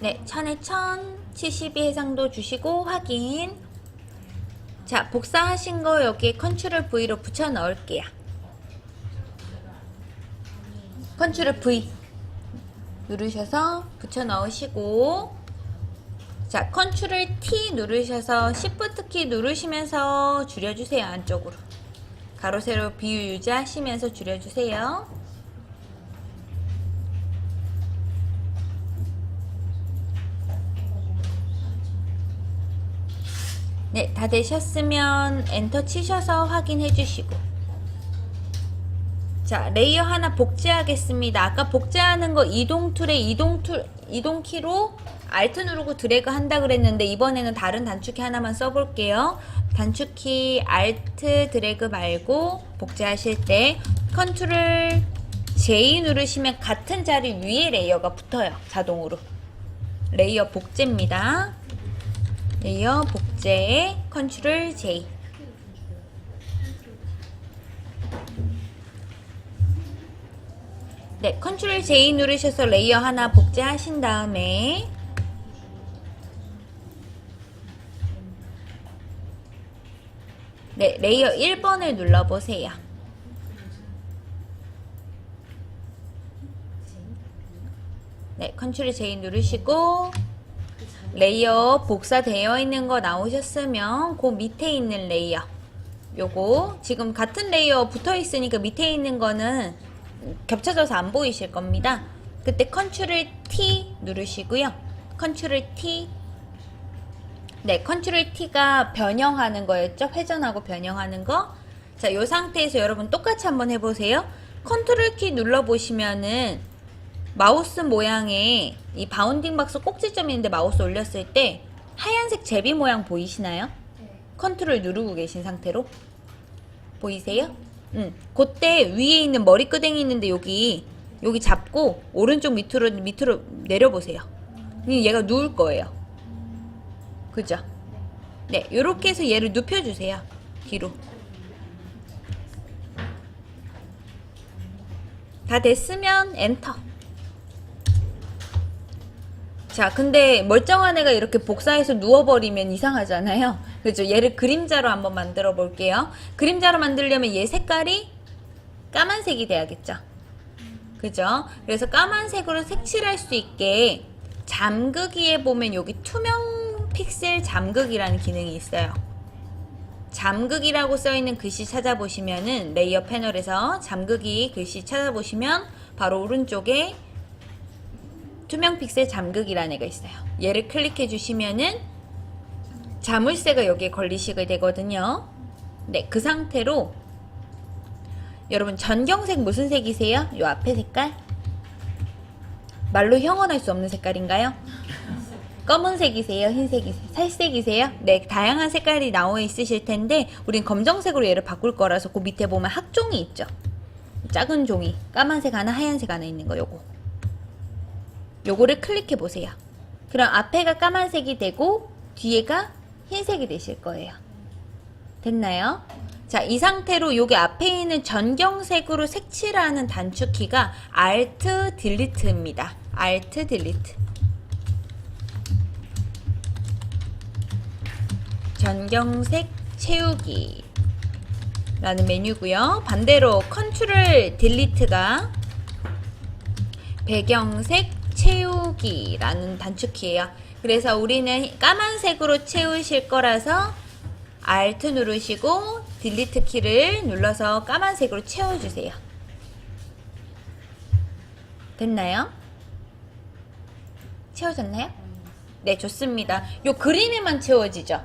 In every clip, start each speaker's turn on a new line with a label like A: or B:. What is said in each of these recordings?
A: 네, 천에 천, 72 해상도 주시고 확인. 자, 복사하신 거 여기에 컨트롤 V로 붙여 넣을게요. 컨트롤 V 누르셔서 붙여 넣으시고 자, 컨트롤 T 누르셔서 Shift 키 누르시면서 줄여주세요, 안쪽으로. 가로, 세로 비율 유지하시면서 줄여주세요. 네, 다 되셨으면 엔터 치셔서 확인해 주시고. 자, 레이어 하나 복제하겠습니다. 아까 복제하는 거 이동 툴에 이동 툴, 이동 키로 Alt 누르고 드래그 한다 그랬는데 이번에는 다른 단축키 하나만 써 볼게요. 단축키 Alt 드래그 말고 복제하실 때 컨트롤 J 누르시면 같은 자리 위에 레이어가 붙어요. 자동으로. 레이어 복제입니다. 레이어 복제 컨트롤 J 네, 컨트롤 J 누르셔서 레이어 하나 복제하신 다음에 네, 레이어 1번을 눌러보세요. 네, 컨트롤 J 누르시고 레이어 복사되어 있는 거 나오셨으면 그 밑에 있는 레이어 요거 지금 같은 레이어 붙어 있으니까 밑에 있는 거는 겹쳐져서 안 보이실 겁니다. 그때 컨트롤 T 누르시고요. 컨트롤 T 네, 컨트롤 T가 변형하는 거였죠. 회전하고 변형하는 거. 자, 요 상태에서 여러분 똑같이 한번 해보세요. 컨트롤 키 눌러 보시면은 마우스 모양에 이 바운딩 박스 꼭지점이 있는데 마우스 올렸을 때 하얀색 제비 모양 보이시나요? 컨트롤 누르고 계신 상태로 보이세요? 응. 그때 위에 있는 머리끄댕이 있는데 여기 여기 잡고 오른쪽 밑으로 밑으로 내려보세요. 얘가 누울 거예요. 그죠? 네, 요렇게 해서 얘를 눕혀주세요. 뒤로. 다 됐으면 엔터. 자, 근데 멀쩡한 애가 이렇게 복사해서 누워버리면 이상하잖아요. 그죠? 얘를 그림자로 한번 만들어 볼게요. 그림자로 만들려면 얘 색깔이 까만색이 돼야겠죠? 그죠? 그래서 까만색으로 색칠할 수 있게 잠그기에 보면 여기 투명 픽셀 잠그기라는 기능이 있어요. 잠그기라고 써있는 글씨 찾아보시면은 레이어 패널에서 잠그기 글씨 찾아보시면 바로 오른쪽에 투명 픽셀 잠그기라는 애가 있어요. 얘를 클릭해 주시면은 자물쇠가 여기에 걸리시게 되거든요. 네, 그 상태로 여러분 전경색 무슨 색이세요? 요 앞에 색깔? 말로 형언할 수 없는 색깔인가요? 검은색이세요? 흰색이세요? 살색이세요? 네, 다양한 색깔이 나와 있으실 텐데 우린 검정색으로 얘를 바꿀 거라서 그 밑에 보면 학종이 있죠. 작은 종이 까만색 하나 하얀색 하나 있는 거 요거 요거를 클릭해 보세요. 그럼 앞에가 까만색이 되고 뒤에가 흰색이 되실 거예요. 됐나요? 자, 이 상태로 여기 앞에 있는 전경색으로 색칠하는 단축키가 Alt Delete입니다. Alt Delete. 전경색 채우기 라는 메뉴고요. 반대로 컨트롤 딜리트가 배경색 채우기라는 단축키예요. 그래서 우리는 까만색으로 채우실 거라서 Alt 누르시고 딜리트 키를 눌러서 까만색으로 채워주세요. 됐나요? 채워졌나요? 네, 좋습니다. 요 그림에만 채워지죠?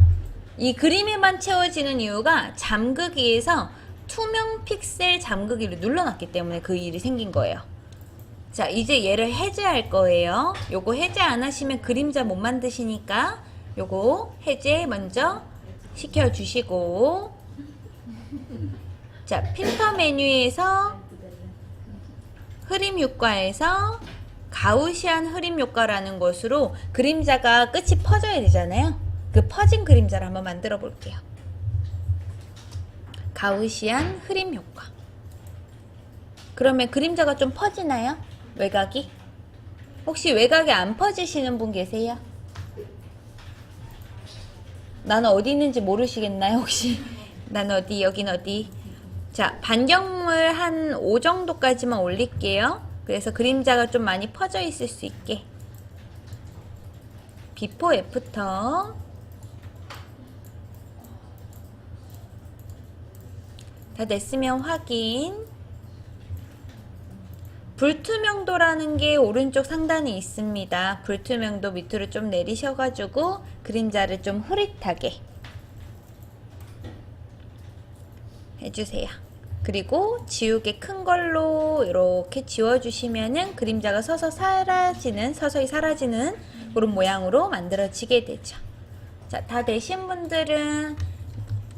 A: 이 그림에만 채워지는 이유가 잠그기에서 투명 픽셀 잠그기를 눌러놨기 때문에 그 일이 생긴 거예요. 자, 이제 얘를 해제할 거예요. 요거 해제 안 하시면 그림자 못 만드시니까 요거 해제 먼저 시켜 주시고 자, 필터 메뉴에서 흐림 효과에서 가우시안 흐림 효과라는 것으로 그림자가 끝이 퍼져야 되잖아요. 그 퍼진 그림자를 한번 만들어 볼게요. 가우시안 흐림 효과. 그러면 그림자가 좀 퍼지나요? 외곽이? 혹시 외곽에 안 퍼지시는 분 계세요? 나는 어디 있는지 모르시겠나요, 혹시? 난 어디, 여긴 어디? 자, 반경물 한5 정도까지만 올릴게요. 그래서 그림자가 좀 많이 퍼져 있을 수 있게. 비포 애프터. 다 됐으면 확인. 불투명도라는 게 오른쪽 상단에 있습니다. 불투명도 밑으로 좀 내리셔가지고 그림자를 좀 흐릿하게 해주세요. 그리고 지우개 큰 걸로 이렇게 지워주시면은 그림자가 서서 사라지는, 서서히 사라지는 그런 모양으로 만들어지게 되죠. 자, 다 되신 분들은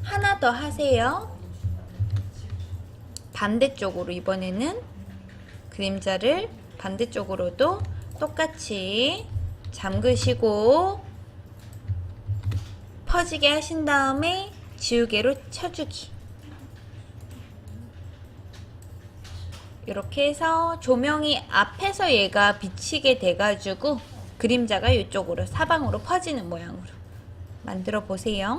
A: 하나 더 하세요. 반대쪽으로 이번에는 그림자를 반대쪽으로도 똑같이 잠그시고 퍼지게 하신 다음에 지우개로 쳐주기. 이렇게 해서 조명이 앞에서 얘가 비치게 돼가지고 그림자가 이쪽으로 사방으로 퍼지는 모양으로 만들어 보세요.